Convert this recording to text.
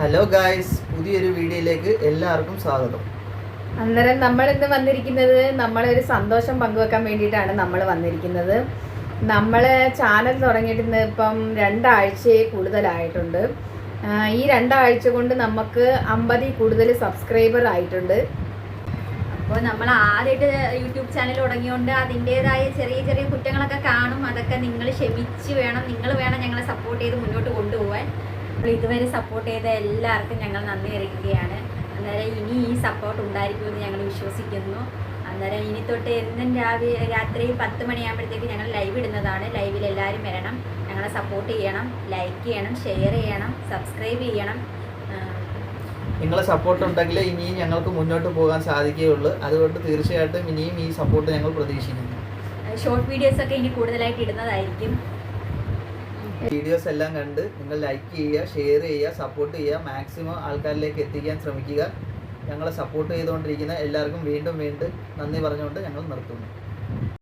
Hello guys പുതിയൊരു വീഡിയോയിലേക്ക് എല്ലാവർക്കും സ്വാഗതം. അന്നേരം നമ്മൾ ഇന്ന് വന്നിരിക്കുന്നത് നമ്മളൊരു സന്തോഷം പങ്കുവെക്കാൻ വേണ്ടിയിട്ടാണ് നമ്മൾ വന്നിരിക്കുന്നത്. നമ്മൾ ചാനൽ തുടങ്ങിയിട്ടിന്ന് ഇപ്പം രണ്ടാഴ്ചയെ കൂടുതലായിട്ടുണ്ട്. ഈ രണ്ടാഴ്ച കൊണ്ട് നമുക്ക് അമ്പതിൽ കൂടുതൽ സബ്സ്ക്രൈബർ ആയിട്ടുണ്ട്. അപ്പോൾ നമ്മൾ ആദ്യമായിട്ട് യൂട്യൂബ് ചാനൽ തുടങ്ങിയോണ്ട് അതിന്റെതായ ചെറിയ ചെറിയ കുറ്റങ്ങളൊക്കെ കാണും. അതൊക്കെ നിങ്ങൾ ക്ഷമിച്ച് വേണം നിങ്ങൾ വേണം ഞങ്ങളെ സപ്പോർട്ട് ചെയ്ത് മുന്നോട്ട് കൊണ്ടുപോകാൻ അപ്പോൾ ഇതുവരെ സപ്പോർട്ട് ചെയ്ത എല്ലാവർക്കും ഞങ്ങൾ നന്ദി അറിയിക്കുകയാണ്. അന്നേരം ഇനി ഈ സപ്പോർട്ട് ഉണ്ടായിരിക്കുമെന്ന് ഞങ്ങൾ വിശ്വസിക്കുന്നു. അന്നേരം ഇനി തൊട്ട് എന്നും രാവിലെ രാത്രി പത്ത് മണിയാകുമ്പോഴത്തേക്ക് ഞങ്ങൾ ലൈവ് ഇടുന്നതാണ്. ലൈവിൽ എല്ലാവരും വരണം. ഞങ്ങളെ സപ്പോർട്ട് ചെയ്യണം. ലൈക്ക് ചെയ്യണം. ഷെയർ ചെയ്യണം. സബ്സ്ക്രൈബ് ചെയ്യണം. നിങ്ങളെ സപ്പോർട്ട് ഉണ്ടെങ്കിൽ ഇനിയും ഞങ്ങൾക്ക് മുന്നോട്ട് പോകാൻ സാധിക്കുകയുള്ളൂ. അതുകൊണ്ട് തീർച്ചയായിട്ടും ഇനിയും ഈ സപ്പോർട്ട് ഞങ്ങൾ പ്രതീക്ഷിക്കുന്നു. ഷോർട്ട് വീഡിയോസ് ഒക്കെ ഇനി കൂടുതലായിട്ട് ഇടുന്നതായിരിക്കും. വീഡിയോസ് എല്ലാം കണ്ട് നിങ്ങൾ ലൈക്ക് ചെയ്യുക ഷെയർ ചെയ്യുക സപ്പോർട്ട് ചെയ്യുക മാക്സിമം ആൾക്കാരിലേക്ക് എത്തിക്കാൻ ശ്രമിക്കുക. ഞങ്ങളെ സപ്പോർട്ട് ചെയ്തുകൊണ്ടിരിക്കുന്ന എല്ലാവർക്കും വീണ്ടും വീണ്ടും നന്ദി പറഞ്ഞുകൊണ്ട് ഞങ്ങൾ നിർത്തുന്നു.